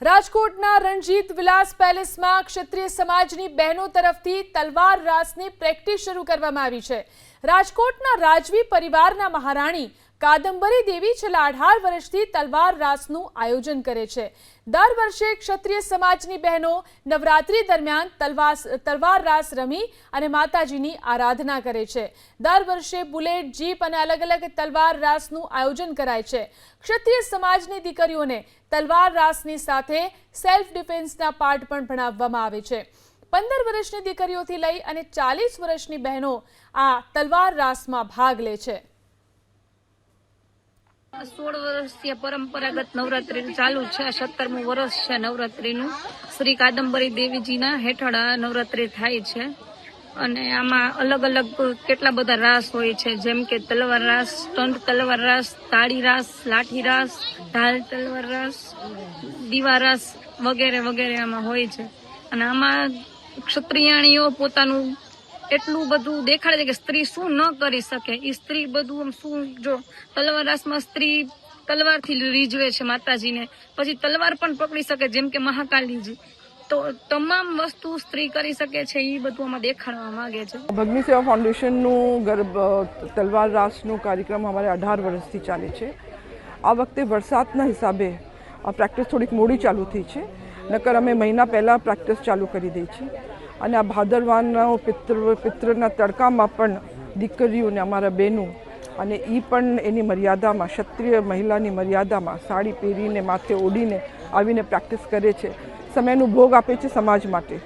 રાજકોટના રણજીત વિલાસ પેલેસમાં ક્ષત્રિય સમાજની બહેનો તરફથી તલવાર રાસની પ્રેક્ટિસ શરૂ કરવામાં આવી છે. રાજકોટના રાજવી પરિવારના મહારાણી કાદંબરી દેવી છેલ્લા અઢાર વર્ષથી તલવાર રાસનું આયોજન કરે છે. દર વર્ષે ક્ષત્રિય સમાજની બહેનો નવરાત્રી દરમિયાન તલવાર તલવાર રાસ રમી અને માતાજીની આરાધના કરે છે. દર વર્ષે બુલેટ, જીપ અને અલગ અલગ તલવાર રાસનું આયોજન કરાય છે. ક્ષત્રિય સમાજની દીકરીઓને તલવાર રાસની સાથે સેલ્ફ ડિફેન્સના પાઠ પણ ભણાવવામાં આવે છે. પંદર વર્ષની દીકરીઓથી લઈ અને ચાલીસ વર્ષની બહેનો આ તલવાર રાસમાં ભાગ લે છે. સોળ વર્ષથી પરંપરાગત નવરાત્રી ચાલુ છે. સત્તરમું વર્ષ છે નવરાત્રીનું. શ્રી કાદંબરી દેવીજીના હેઠળ આ નવરાત્રી થાય છે. અને આમાં અલગ અલગ કેટલા બધા રાસ હોય છે. જેમ કે તલવાર રાસ તંત તલવાર રાસ, તાળી રાસ, લાઠી રાસ, ઢાલ તલવાર રાસ, દીવા રાસ વગેરે વગેરે આમાં હોય છે. અને આમાં ક્ષત્રિયાણીઓ પોતાનું એટલું બધું દેખાડે છે કે સ્ત્રી શું ન કરી શકે. એ સ્ત્રી બધું આમ શું, જો તલવાર રાસમાં સ્ત્રી તલવારથી રીઝવે છે માતાજીને, પછી તલવાર પણ પકડી શકે જેમ કે મહાકાલીજી. તો તમામ વસ્તુ સ્ત્રી કરી શકે છે એ બધું આમાં દેખાડવા માંગે છે. ભગની સેવા ફાઉન્ડેશનનું ગરબ તલવાર રાસનો કાર્યક્રમ અમારે અઢાર વર્ષથી ચાલે છે. આ વખતે વરસાદના હિસાબે આ પ્રેક્ટિસ થોડીક મોડી ચાલુ થઈ છે. નકર અમે મહિના પહેલાં પ્રેક્ટિસ ચાલુ કરી દઈ છે. અને આ ભાદરવાનો પિતૃ, પિતૃના તડકામાં પણ દીકરીઓને અમારા બહેનો અને એ પણ એની મર્યાદામાં, ક્ષત્રિય મહિલાની મર્યાદામાં સાડી પહેરીને, માથે ઓઢીને આવીને પ્રેક્ટિસ કરે છે. સમયનું ભોગ આપે છે સમાજ માટે.